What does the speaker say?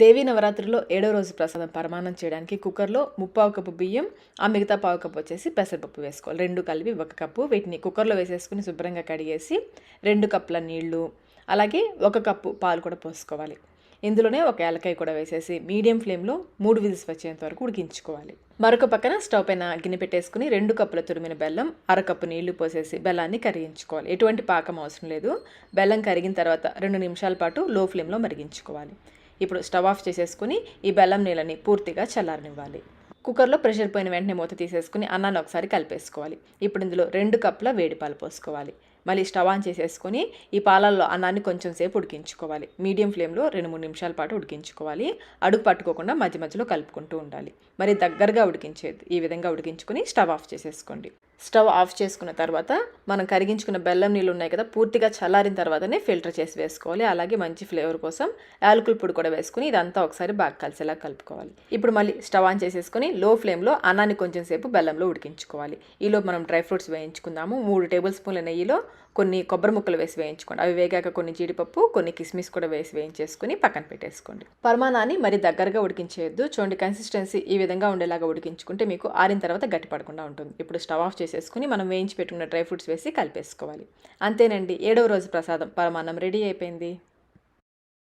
దేవీ నవరాత్రిలో ఏడో రోజు ప్రసాదం పరమాణం చేయడానికి కుక్కర్లో ముప్పావు కప్పు బియ్యం ఆ మిగతా పావు కప్పు వచ్చేసి పెసరపప్పు వేసుకోవాలి. రెండు కలిపి ఒక కప్పు వీటిని కుక్కర్లో వేసేసుకుని శుభ్రంగా కడిగేసి రెండు కప్పుల నీళ్ళు అలాగే ఒక కప్పు పాలు కూడా పోసుకోవాలి. ఇందులోనే ఒక ఏలకాయ కూడా వేసేసి మీడియం ఫ్లేమ్లో మూడు విజిల్స్ వచ్చేంత వరకు ఉడికించుకోవాలి. మరొక పక్కన స్టవ్ పైన గిన్నె పెట్టేసుకుని రెండు కప్పుల తురిమిన బెల్లం అరకప్పు నీళ్ళు పోసేసి బెల్లాన్ని కరిగించుకోవాలి. ఎటువంటి పాకం అవసరం లేదు. బెల్లం కరిగిన తర్వాత రెండు నిమిషాల పాటు లో ఫ్లేమ్లో మరిగించుకోవాలి. ఇప్పుడు స్టవ్ ఆఫ్ చేసేసుకుని ఈ బెల్లం నీళ్ళని పూర్తిగా చల్లారనివ్వాలి. కుక్కర్లో ప్రెషర్ పోయిన వెంటనే మూత తీసేసుకుని అన్నాన్ని ఒకసారి కలిపేసుకోవాలి. ఇప్పుడు ఇందులో రెండు కప్పుల వేడి పాలు పోసుకోవాలి. మళ్ళీ స్టవ్ ఆన్ చేసేసుకొని ఈ పాలల్లో అన్నాన్ని కొంచెం సేపు ఉడికించుకోవాలి. మీడియం ఫ్లేమ్లో రెండు మూడు నిమిషాల పాటు ఉడికించుకోవాలి. అడుగు పట్టుకోకుండా మధ్య మధ్యలో కలుపుకుంటూ ఉండాలి. మరి దగ్గరగా ఉడికించేది ఈ విధంగా ఉడికించుకొని స్టవ్ ఆఫ్ చేసేసుకోండి. స్టవ్ ఆఫ్ చేసుకున్న తర్వాత మనం కరిగించుకున్న బెల్లం నీళ్ళు ఉన్నాయి కదా పూర్తిగా చల్లారిన తర్వాతనే ఫిల్టర్ చేసి వేసుకోవాలి. అలాగే మంచి ఫ్లేవర్ కోసం యాలకుల పొడి కూడా వేసుకుని ఇదంతా ఒకసారి బాగా కలిసేలా కలుపుకోవాలి. ఇప్పుడు మళ్ళీ స్టవ్ ఆన్ చేసేసుకొని లో ఫ్లేమ్లో అన్నాన్ని కొంచెం సేపు బెల్లంలో ఉడికించుకోవాలి. ఈలో మనం డ్రై ఫ్రూట్స్ వేయించుకుందాము. మూడు టేబుల్ స్పూన్ల నెయ్యిలో కొన్ని కొబ్బరి ముక్కలు వేసి వేయించుకోండి. అవి వేగాక కొన్ని జీడిపప్పు కొన్ని కిస్మిస్ కూడా వేసి వేయించేసుకుని పక్కన పెట్టేసుకోండి. పరమాణాన్ని మరి దగ్గరగా ఉడికించేయద్దు. చూడండి కన్సిస్టెన్సీ ఈ విధంగా ఉండేలాగా ఉడికించుకుంటే మీకు ఆరిన తర్వాత గట్టి పడకుండా ఉంటుంది. ఇప్పుడు స్టవ్ ఆఫ్ చేసేసుకుని మనం వేయించి పెట్టుకున్న డ్రై ఫ్రూట్స్ వేసి కలిపేసుకోవాలి. అంతేనండి ఏడవ రోజు ప్రసాదం. పరమాన్నం రెడీ అయిపోయింది.